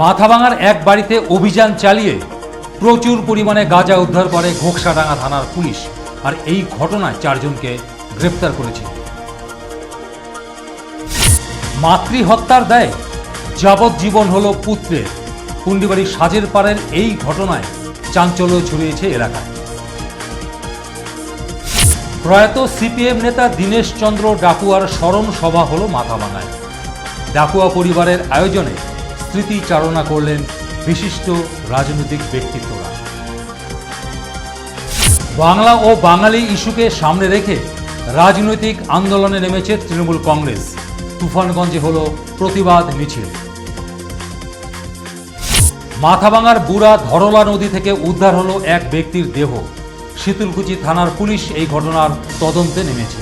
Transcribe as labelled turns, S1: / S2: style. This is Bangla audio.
S1: মাথাভাঙার এক বাড়িতে অভিযান চালিয়ে প্রচুর পরিমাণে গাঁজা উদ্ধার করে ঘোকসাডাঙ্গা থানার পুলিশ, আর এই ঘটনায় চারজনকে গ্রেপ্তার করেছে। মাতৃহত্যার দায় যাবজ্জীবন হলো পুত্রের। কুন্ডিবাড়ির সাজের পাড়ের এই ঘটনায় চাঞ্চল্য ছড়িয়েছে এলাকায়। প্রয়াত সিপিএম নেতা দীনেশ চন্দ্র ডাকুয়ার স্মরণ সভা হল মাথাভাঙায়। ডাকুয়া পরিবারের আয়োজনে স্মৃতিচারণা করলেন বিশিষ্ট রাজনৈতিক ব্যক্তিত্বরা। বাংলা ও বাঙালি ইস্যুকে সামনে রেখে রাজনৈতিক আন্দোলনে নেমেছে তৃণমূল কংগ্রেস। তুফানগঞ্জে হল প্রতিবাদ মিছিল। মাথাভাঙার বুড়া ধরলা নদী থেকে উদ্ধার হলো এক ব্যক্তির দেহ। শীতলকুচি থানার পুলিশ এই ঘটনার তদন্তে নেমেছে।